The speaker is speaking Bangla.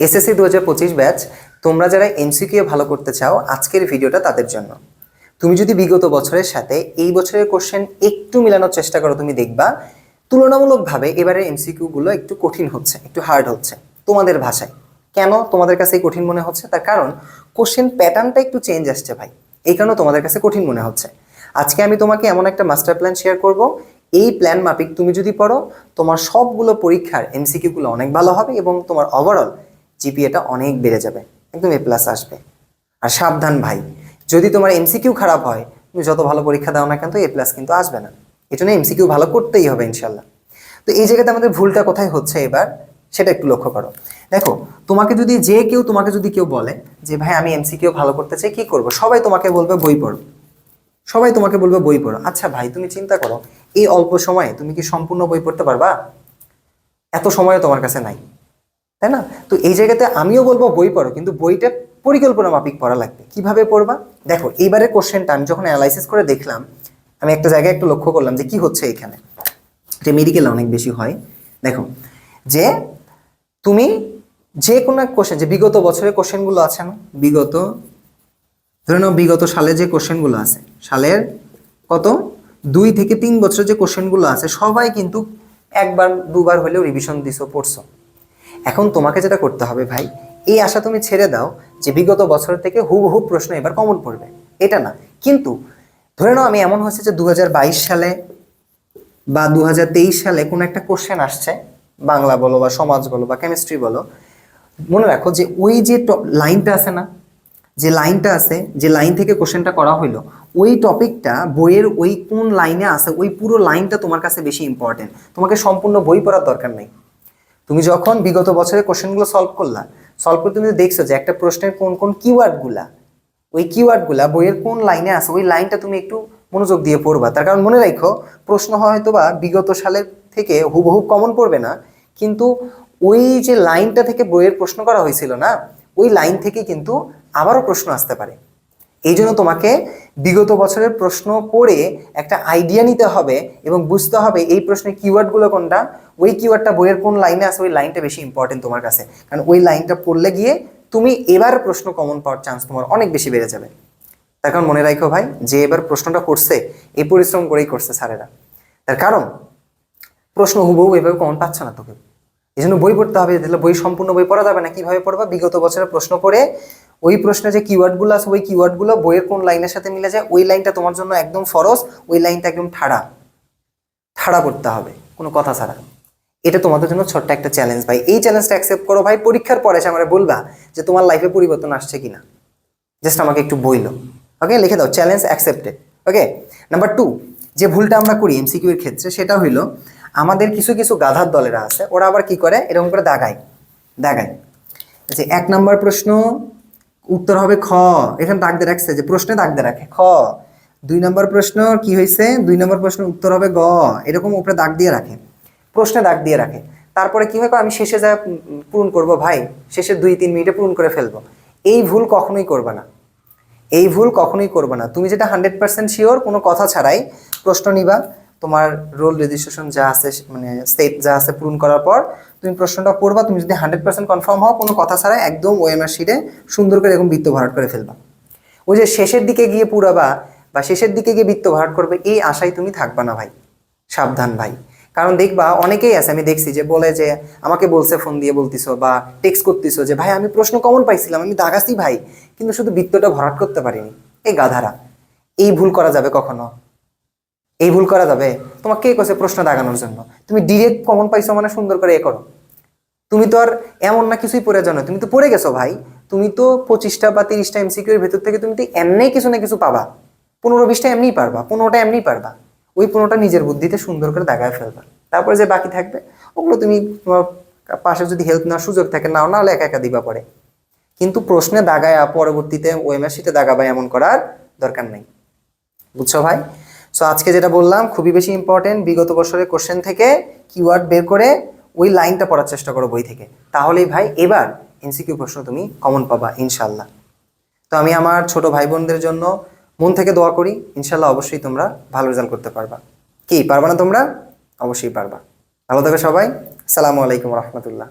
এসএসসি দু হাজার পঁচিশ ব্যাচ, তোমরা যারা এমসিকিউ ভালো করতে চাও, আজকের ভিডিওটা তাদের জন্য। তুমি যদি বিগত বছরের সাথে এই বছরের কোশ্চেন একটু মেলানোর চেষ্টা করো, তুমি দেখবা, তুলনামূলকভাবে এবারে এমসিকিউগুলো একটু কঠিন হচ্ছে, একটু হার্ড হচ্ছে, তোমাদের ভাষায়। কেন তোমাদের কাছে কঠিন মনে হচ্ছে? তার কারণ কোশ্চেন প্যাটার্নটা একটু চেঞ্জ আসছে ভাই। এই কারণে তোমাদের কাছে কঠিন মনে হচ্ছে। আজকে আমি তোমাকে এমন একটা মাস্টার প্ল্যান শেয়ার করব। এই প্ল্যান মাফিক তুমি যদি পড়ো, তোমার সবগুলো পরীক্ষার এমসিকিউগুলো অনেক ভালো হবে এবং তোমার ওভারঅল জিপিএটা অনেক বেড়ে যাবে, একদম এ প্লাস আসবে। আর সাবধান ভাই, যদি তোমার এমসিকিউ খারাপ হয়, তুমি যত ভালো পরীক্ষা দাও না কেন এ প্লাস কিন্তু আসবে না। এই জন্য এমসিকিউ ভালো করতেই হবে ইনশাল্লাহ তো এই জায়গাতে আমাদের ভুলটা কোথায় হচ্ছে এবার, সেটা একটু লক্ষ্য করো। দেখো, তোমাকে যদি যে কেউ, তোমাকে যদি কেউ বলে যে, ভাই, আমি এমসিকিউ ভালো করতে চাই, কি করব? সবাই তোমাকে বলবে বই পড়ো। সবাই তোমাকে বলবে বই পড়ো। আচ্ছা ভাই, তুমি চিন্তা করো, এই অল্প সময়ে তুমি কি সম্পূর্ণ বই পড়তে পারবা? এত সময় তোমার কাছে নাই। তাই না? তো এই জায়গাতে আমিও বলব বই পড়ো, কিন্তু বইটা পরিকল্পনা মাফিক পড়া লাগবে। কীভাবে পড়বা? দেখো, এইবারের কোশ্চেনটা আমি যখন অ্যানালাইসিস করে দেখলাম, আমি একটা জায়গায় একটু লক্ষ্য করলাম যে কি হচ্ছে এখানে। যে মেডিকেলে অনেক বেশি হয়। দেখো, যে তুমি যে কোনো এক কোশ্চেন যে বিগত বছরের কোশ্চেনগুলো আছে না? বিগত, ধরে নাও বিগত সালে যে কোশ্চেনগুলো আছে, সালের কত? দুই থেকে তিন বছরের যে কোশ্চেনগুলো আছে, সবাই কিন্তু একবার, দুবার হলেও রিভিশন দিছো, পড়ছো। এখন তোমাকে যেটা করতে হবে ভাই, এই আশা তুমি ছেড়ে দাও যে বিগত বছর থেকে হুবহু প্রশ্ন এবার কমন পড়বে। এটা না। কিন্তু ধরে নাও আমি এমন হচ্ছে যে দু হাজার বাইশ সালে বা দু হাজার তেইশ সালে কোনো একটা কোশ্চেন আসছে, বাংলা বলো বা সমাজ বলো বা কেমিস্ট্রি বলো। মনে রাখো যে ওই যে লাইনটা আছে না, যে লাইনটা আছে, যে লাইন থেকে কোশ্চেনটা করা হইল, ওই টপিকটা বইয়ের ওই কোন লাইনে আছে, ওই পুরো লাইনটা তোমার কাছে বেশি ইম্পর্টেন্ট তোমাকে সম্পূর্ণ বই পড়ার দরকার নেই। তুমি যখন বিগত বছরের কোশ্চেনগুলো সলভ করলা, সলভ করে তুমি দেখছ যে একটা প্রশ্নের কোন কোন কিওয়ার্ডগুলা, ওই কিওয়ার্ডগুলা বইয়ের কোন লাইনে আছে, ওই লাইনটা তুমি একটু মনোযোগ দিয়ে পড়বা। তার কারণ মনে রাখো প্রশ্ন হয়তো বা বিগত সালের থেকে হুবহু কমন পড়বে না, কিন্তু ওই যে লাইনটা থেকে বইয়ের প্রশ্ন করা হয়েছিল না, ওই লাইন থেকে কিন্তু আবারও প্রশ্ন আসতে পারে। এই জন্য তোমাকে বিগত বছরের প্রশ্ন পড়ে একটা আইডিয়া নিতে হবে এবং বুঝতে হবে এই প্রশ্নের কিওয়ার্ডগুলো কোনটা, ওই কিওয়ার্ডটা বইয়ের কোন লাইনে আছে, ওই লাইনটা বেশি ইম্পর্টেন্ট তোমার কাছে। কারণ ওই লাইনটা পড়লে গিয়ে তুমি এবার প্রশ্ন কমন পাওয়ার চান্স তোমার অনেক বেশি বেড়ে যাবে। তার কারণ মনে রাখো ভাই, যে এবার প্রশ্নটা করছে, এই পরিশ্রম করেই করছে স্যারেরা। তার কারণ, প্রশ্ন হুবহু এভাবে কমন পাচ্ছে না তোকে। এই জন্য বই পড়তে হবে, তাহলে বই সম্পূর্ণ বই পড়া যাবে না। কীভাবে পড়বা? বিগত বছরের প্রশ্ন পড়ে ওই প্রশ্নে যে কিওয়ার্ডগুলো আছে, ওই কিওয়ার্ডগুলো বইয়ের কোন লাইনের সাথে মিলে যায়, ওই লাইনটা তোমার জন্য একদম ফরজ, ওই লাইনটা একদম ঠাড়া। ঠাড়া করতে হবে, কোনো কথা ছাড়া। এটা তোমাদের জন্য ছোট্ট একটা চ্যালেঞ্জ ভাই। এই চ্যালেঞ্জটা অ্যাকসেপ্ট করো ভাই, পরীক্ষার পরে এসে আমার বলবা যে তোমার লাইফে পরিবর্তন আসছে কিনা। জাস্ট আমাকে একটু বইলো। ওকে লিখে দাও challenge accepted okay number two যে ভুলটা আমরা করি এমসিকিউ এর ক্ষেত্রে, সেটা হইল আমাদের কিছু কিছু গাধার দলেরা আছে, ওরা আবার কি করে? এরকম করে দাগায় দাগায়। যে এক নম্বর প্রশ্ন উত্তর হবে খ। এখানে দাগ দিয়ে রাখছে, যে প্রশ্নে দাগ দিয়ে রাখে। খ। দুই নম্বর প্রশ্ন কি হয়েছে দুই নম্বর প্রশ্ন উত্তর হবে গ। এরকম উপরে দাগ দিয়ে রাখে। প্রশ্নে দাগ দিয়ে রাখে। তারপরে কি হয়? আমি শেষে যা পূরণ করব ভাই, শেষে দুই তিন মিনিটে পূরণ করে ফেলব। এই ভুল কখনোই করবে না। এই ভুল কখনোই করবে না। তুমি যেটা হান্ড্রেড পার্সেন্ট শিওর কোনো কথা ছাড়াই প্রশ্ন নিবা। তোমার রোল রেজিস্ট্রেশন যা আছে মানে স্টেট যা আছে পূরণ করার পর তুমি প্রশ্নটা পড়বা তুমি যদি হান্ড্রেড পার্সেন্ট কনফার্ম হও, কোনো কথা ছাড়া একদম ওএমআর শিটে সুন্দর করে এরকম বৃত্ত ভরাট করে ফেলবা। ওই যে শেষের দিকে গিয়ে পুরাবা বা শেষের দিকে গিয়ে বৃত্ত ভরাট করবে, এই আশায় তুমি থাকবা না ভাই। সাবধান ভাই। কারণ দেখবা অনেকেই আছে, আমি দেখছি যে বলে যে, আমাকে বলছে ফোন দিয়ে বলতিছো বা টেক্সট করতিছো যে, ভাই, আমি প্রশ্ন কমন পাইছিলাম, আমি দাগাছি ভাই, কিন্তু শুধু বৃত্তটা ভরাট করতে পারিনি। এই গাধারা। এই ভুল করা যাবে কখনো? এই ভুল করা যাবে? তোমাকে কে কছে প্রশ্ন দাগানোর জন্য? তুমি ডিরেক্ট কমন পাইছো মানে সুন্দর করে এ করো। তুমি তো আর এমন না কিছুই পড়ে জানো। তুমি তো পড়ে গেছো ভাই। তুমি তো পঁচিশটা বা তিরিশটা এমসিকিউ এর ভেতর থেকে তুমি তো এমনি কিছু না কিছু পাবা। পনেরো বিশটা এমনিই পারবা, পনেরোটা এমনিই পারবা। ওই পনেরোটা নিজের বুদ্ধিতে সুন্দর করে দাগায় ফেলবা। তারপরে যে বাকি থাকবে, ওগুলো তুমি তোমার পাশে যদি হেল্প নেওয়ার সুযোগ থাকে, নাও না হলে একা একা দিবা পরে। কিন্তু প্রশ্নে দাগায়, পরবর্তীতে শিটে দাগাবা এমন করার দরকার নেই। বুঝছ ভাই? সো আজকে যেটা বললাম, খুবই বেশি ইম্পর্টেন্ট বিগত বছরের কোশ্চেন থেকে কিওয়ার্ড বের করে ওই লাইনটা পড়ার চেষ্টা করো বই থেকে। তাহলেই ভাই, এবার এনসিকিউ প্রশ্ন তুমি কমন পাবা ইনশাল্লাহ তো আমি আমার ছোট ভাই বোনদের জন্য মন থেকে দোয়া করি ইনশাল্লাহ অবশ্যই তোমরা ভালো রেজাল্ট করতে পারবা। কি, পারবা না তোমরা? অবশ্যই পারবা। ভালো থাকো সবাই। সালামু আলাইকুম রহমতুল্লাহ।